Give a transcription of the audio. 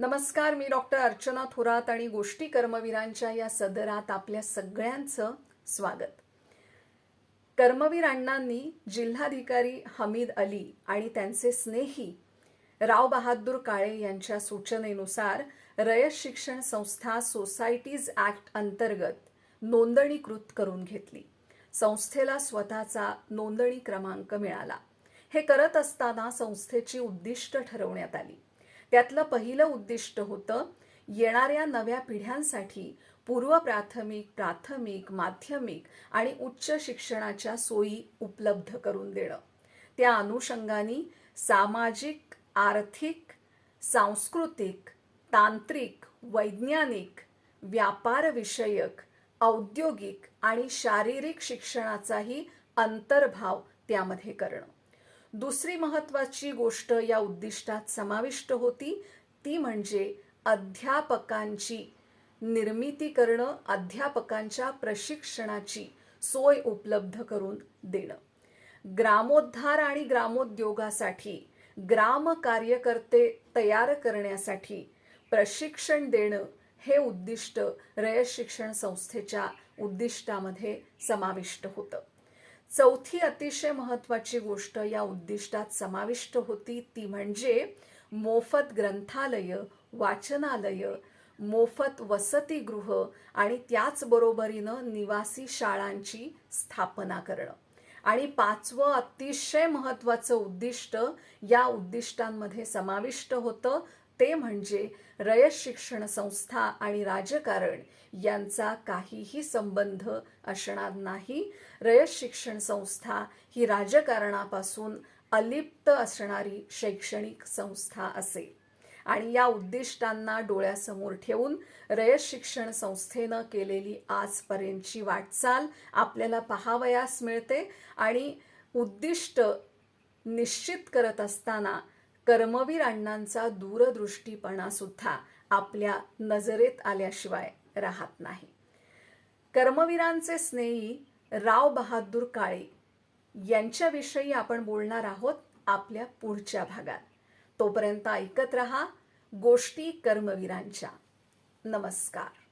नमस्कार मी डॉक्टर अर्चना थोरात आणि गोष्टी कर्मवीरांच्या या सदरात आपल्या सगळ्यांचं स्वागत. कर्मवीर अण्णांनी जिल्हाधिकारी हमीद अली आणि त्यांचे स्नेही राव बहादूर काळे यांच्या सूचनेनुसार रयत शिक्षण संस्था सोसायटीज ऍक्ट अंतर्गत नोंदणीकृत करून घेतली. संस्थेला स्वतःचा नोंदणी क्रमांक मिळाला. हे करत असताना संस्थेची उद्दिष्ट ठरवण्यात आली. त्यातलं पहिलं उद्दिष्ट होतं येणाऱ्या नव्या पिढ्यांसाठी पूर्व प्राथमिक प्राथमिक माध्यमिक आणि उच्च शिक्षणाच्या सोयी उपलब्ध करून देणं. त्या अनुषंगाने सामाजिक आर्थिक सांस्कृतिक तांत्रिक वैज्ञानिक व्यापारविषयक औद्योगिक आणि शारीरिक शिक्षणाचाही अंतर्भाव त्यामध्ये करणं. दुसरी महत्वाची गोष्ट या उद्दिष्टात समाविष्ट होती ती म्हणजे अध्यापकांची निर्मिती करणं अध्यापकांच्या प्रशिक्षणाची सोय उपलब्ध करून देणं. ग्रामोद्धार आणि ग्रामोद्योगासाठी ग्राम कार्यकर्ते तयार करण्यासाठी प्रशिक्षण देणं हे उद्दिष्ट रयत शिक्षण संस्थेच्या उद्दिष्टामध्ये समाविष्ट होतं. चौथी अतिशय महत्वाची गोष्ट या उद्दिष्टात समाविष्ट होती ती म्हणजे मोफत ग्रंथालय वाचनालय मोफत वसतिगृह आणि त्याचबरोबरीनं निवासी शाळांची स्थापना करणं. आणि पाचवं अतिशय महत्वाचं उद्दिष्ट या उद्दिष्टांमध्ये समाविष्ट होतं ते म्हणजे रयत शिक्षण संस्था आणि राजकारण यांचा काहीही संबंध असणार नाही. रयत शिक्षण संस्था ही राजकारणापासून अलिप्त असणारी शैक्षणिक संस्था असेल आणि या उद्दिष्टांना डोळ्यासमोर ठेवून रयत शिक्षण संस्थेनं केलेली आजपर्यंतची वाटचाल आपल्याला पाहावयास मिळते आणि उद्दिष्ट निश्चित करत असताना कर्मवीर अण्णांचा दूरदृष्टीपणा सुद्धा आपल्या नजरेत आल्याशिवाय राहत नाही. कर्मवीरांचे स्नेही राव बहादूर काळे यांच्याविषयी आपण बोलणार आहोत आपल्या पुढच्या भागात. तोपर्यंत ऐकत रहा गोष्टी कर्मवीरांच्या. नमस्कार.